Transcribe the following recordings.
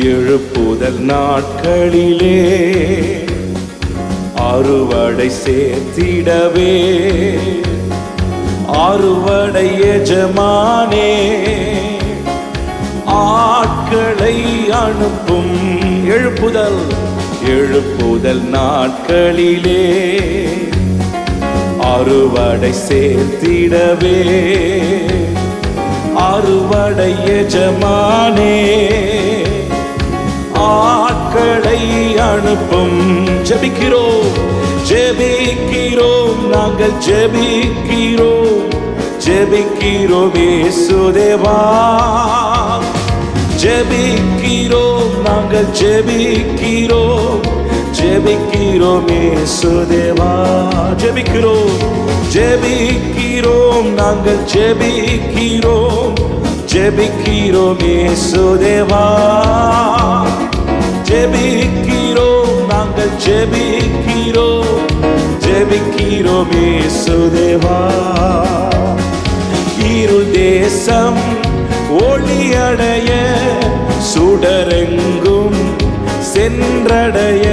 எழுப்புதல் நாட்களிலே அறுவடை சேர்த்திடவே. அறுவடை எஜமானே ஆட்களை அனுப்பும் எழுப்புதல் எழுப்புதல் நாட்களிலே. அறுவடை சேர்த்திடவே. அறுவடை எஜமானே ஆட்களை அனுப்பும். ஜெபிக்கிறோம் ஜெபிக்கிறோம் நாங்கள் ஜெபிக்கிறோம். ஜெபிக்கிறோம் இயேசுதேவா ஜெபிக்கிறோம் நாங்கள் ஜெபிக்கிறோம். ஜெபிக்கிறோம் இயேசுதேவா ஜெபிக்கிறோம் ஜெபிக்கிறோம் நாங்கள் ஜெபிக்கிறோம். ஜெபிக்கிறோம் இயேசுதேவா ஜெபிக்கிறோம் நாங்கள் ஜெபிக்கிறோம். ஜெபிக்கிறோம் இயேசுதேவா இருள் தேசம் ஒளியடைய சுடரெங்கும் சென்றடைய.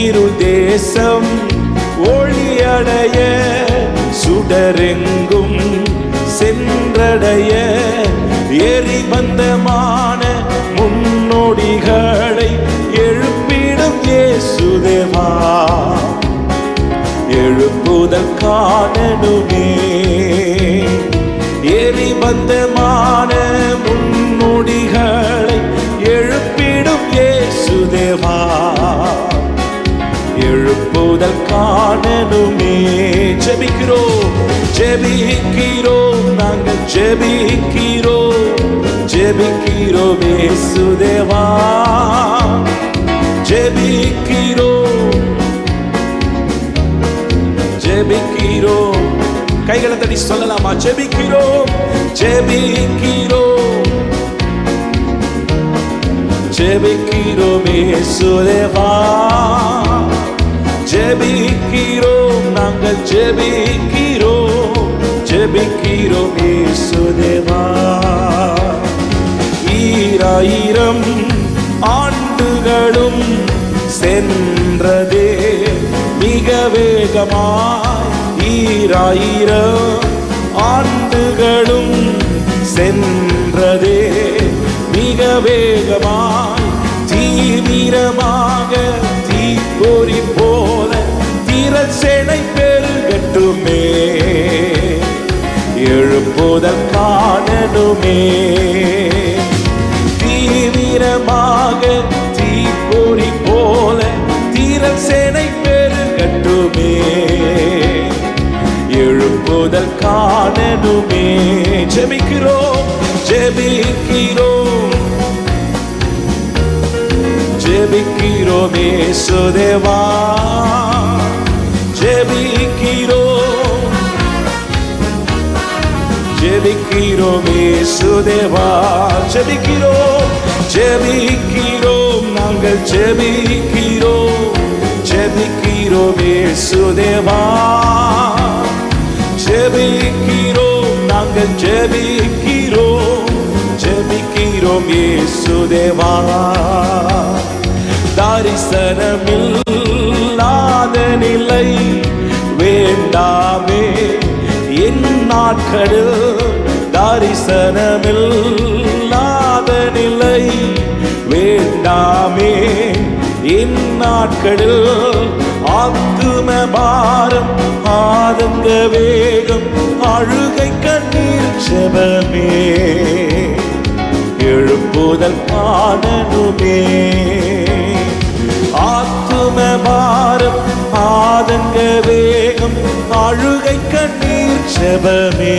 இரு தேசம் ஒளியடைய சுடரெங்கும் சென்றடைய. எரிபந்தமான முன்னோடிகள் எழுப்புதல் காணனுமே எரிபந்தமான முன்னோடிகளை எழுப்பிடும் ஏசுதேவா எழுப்புதல் காணனுமே ஜெபிக்கிறோம் ஜெபிக்கிறோம் நாங்கள் ஜெபிக்கிறோம் ஜெபிக்கிறோம் ஏசுதேவா ஜெபிக்கிறோம். ஜெபிக்கிறோம். கைகளை தட்டி சொல்லலாமா? ஜெபிக்கிறோம். ஜெபிக்கிறோம். ஜெபிக்கிறோம் இயேசுதேவா ஜெபிக்கிறோம். நாங்கள் ஜெபிக்கிறோம். ஜெபிக்கிறோம் இயேசுதேவா ஈராயிரம் ஆண்டுகளும் சென்றதே மிக வேகமாய் ஈராயிரம் ஆண்டுகளும் சென்றதே மிக வேகமாய் தீவிரமாக தீப்பொறி போல திரசெனை பெருகட்டுமே. எழுப்புதல் காணனுமே தீவிரமாக வேதம் சேனை பேரு கட்டுமே. எழுப்புதல் காணனுமே. ஜெபிக்கிறோம் ஜெபிக்கிறோம். ஜெபிக்கிறோம் சுதேவா ஜெபிக்கிறோம். ஜெபிக்கிறோம் சுதேவா ஜெபிக்கிறோம் ஜெபிக்கிறோம். நாங்கள் ஜெபிக்கிறோம். ஜெபிக்கிறோம் இயேசுதேவா ஜெபிக்கிறோம் நாங்கள் ஜெபிக்கிறோம் ஜெபிக்கிறோம் இயேசுதேவா தரிசனமில்லாத நிலை வேண்டாமே என் நாட்களில் தரிசனமில்லாத நிலை வேண்டாமே இந்நாட்களில் ஆத்தும பாரம் ஆதங்க வேகம் அழுகை கண்ணீர் செபமே எழுப்புதல் பாடனுமே ஆத்தும பாரம் ஆதங்க வேகம் அழுகை கண்ணீர் செபமே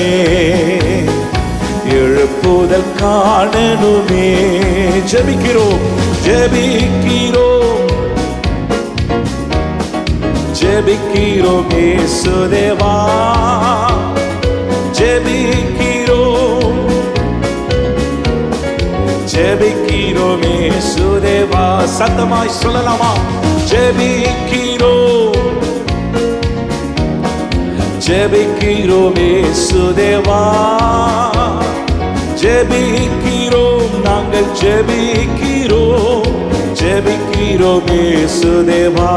எழுப்புதல் காணனுமே ஜபிக்கிறோம் ஜபிக்கிறோம். ஜெபிக்கிறோம் இயேசுதேவா ஜெபிக்கிறோம். ஜெபிக்கிறோம் இயேசுதேவா சத்தமாய் சொல்லலாமா? ஜெபிக்கிறோம். ஜெபிக்கிறோம் இயேசுதேவா ஜெபிக்கிறோம் நாங்கள் ஜெபிக்கிறோம். ஜெபிக்கிறோம் இயேசுதேவா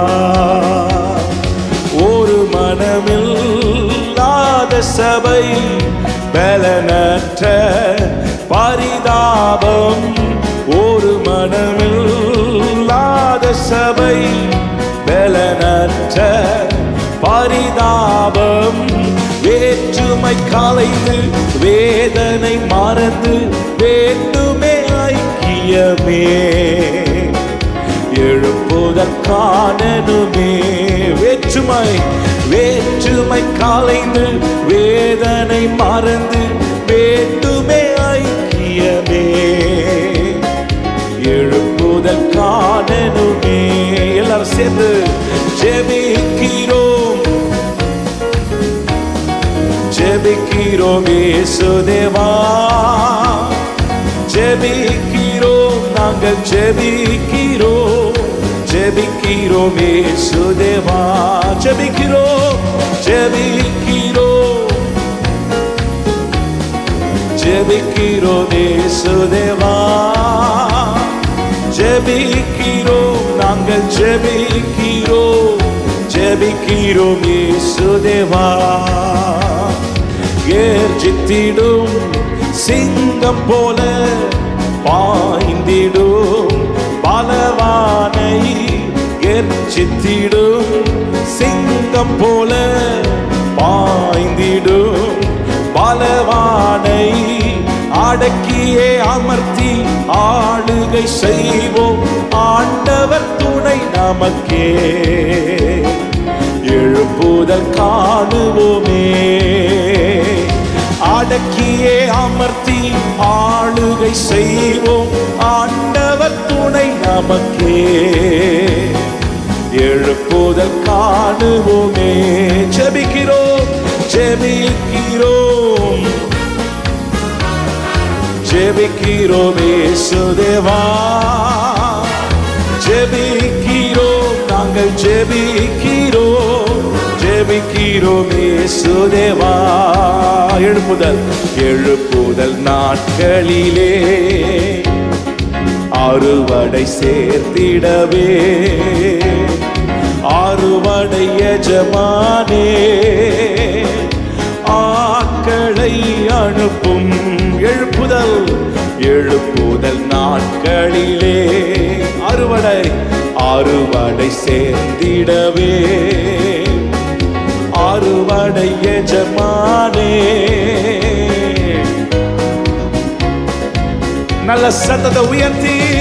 ஒரு மனமில்லாத சபை பலனற்ற பரிதாபம். ஒரு மனமில்லாத சபை பலனற்ற பரிதாபம். வேற்றுமை கலைந்து வேதனை மறந்து வேண்டுமே ஐக்கியமே. எழுப்புதற்கானனுமே வேற்றுமை வேற்றுமை காலைந்து வேதனை மறந்து வேண்டுமே ஐக்கியமே. எழுப்புதற்கானனுமே எல்லாரும் சேர்ந்து ஜெபிக்கிறோம். ஜெபிக்கிறோம் இயேசுதேவா ஜெபிக்கிறோம் நாங்கள் ஜெபிக்கிறோம். ஜெபிக்கிறோம் இயேசுதேவா ஜெபிக்கிறோம். ஜெபிக்கிறோம். ஜெபிக்கிறோம் இயேசுதேவா ஜெபிக்கிறோம் நாங்கள் ஜெபிக்கிறோம். ஜெபிக்கிறோம் இயேசுதேவா கர்ஜித்திடும் சிங்கம் போல பாய்ந்திடும் பலவானை கர்ஜித்திடும் சிங்கம் போல பாய்ந்திடும். பலவானை அடக்கியே அமர்த்தி ஆளுகை செய்வோம். ஆண்டவர் துணை நமக்கே. எழுப்புதல் காணுவோமே. அடக்கியே அமர்த்தி ஆளுகை செய்வோம். ஆண்ட ஆண்டவர் துணை நமக்கே எழுப்புதல் காணுவோமே. ஜெபிக்கிறோம் ஜெபிக்கிறோம். ஜெபிக்கிறோமே சுதேவா ஜெபிக்கிறோம் நாங்கள் ஜெபிக்கிறோம். ஜெபிக்கிறோமே சுதேவா எழுப்புதல் எழுப்புதல் நாட்களிலே. அறுவடை சேர்த்திடவே. அறுவடை எஜமானே ஆக்களை அனுப்பும் எழுப்புதல் எழுப்புதல் நாட்களிலே. அறுவடை அறுவடை சேர்ந்திடவே அறுவடை எஜமானே. நல்ல சத்தத்தை உயர்த்தி.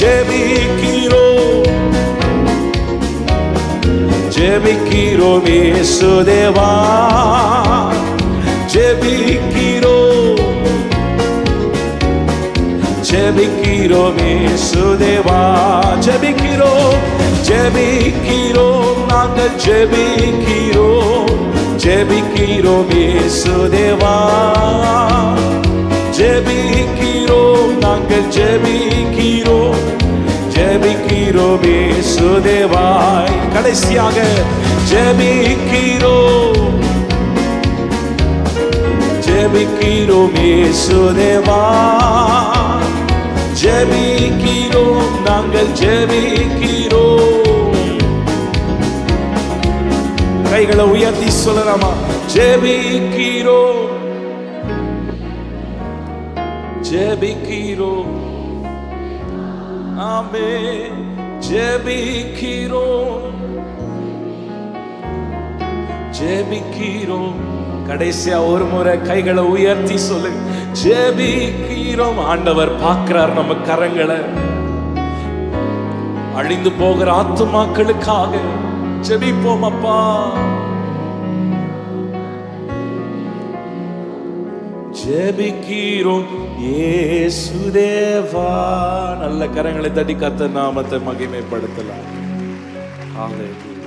ஜெபிக்கிறோம் ஜெபிக்கிறோம் இயேசுதேவா ஜெபிக்கிறோம் ஜெபிக்கிறோம் இயேசுதேவா ஜெபிக்கிறோம் ஜெபிக்கிறோம் நாங்கள் ஜெபிக்கிறோம் ஜெபிக்கிறோம் இயேசுதேவா ஜெபிக்கிறோம் நாங்கள் ஜெபிக்கிறோம். ஜெபிக்கிறோம் சுதேவாய் கடைசியாக ஜெபிக்கிறோம். ஜெபிக்கிறோம் இயேசுதேவா ஜெபிக்கிறோம் நாங்கள் ஜெபிக்கிறோம். கைகளை உயர்த்தி சொல்லலாமா? ஜெபிக்கிறோம். ஜெபிக்கிறோம். ஆமே ஜெபிக்கிறோம். ஜெபிக்கிறோம். கடைசியா ஒரு முறை கைகளை உயர்த்தி சொல்லு. ஜெபிக்கிறோம். ஆண்டவர் பார்க்கிறார் நம்ம கரங்களை. அழிந்து போகிற ஆத்துமாக்களுக்காக ஜெபிப்போம் அப்பா. ஜெபிக்கிறோம். இயேசுதேவா நல்ல கரங்களை தட்டி கத்த நாமத்தை மகிமைப்படுத்தலாம். Hallelujah.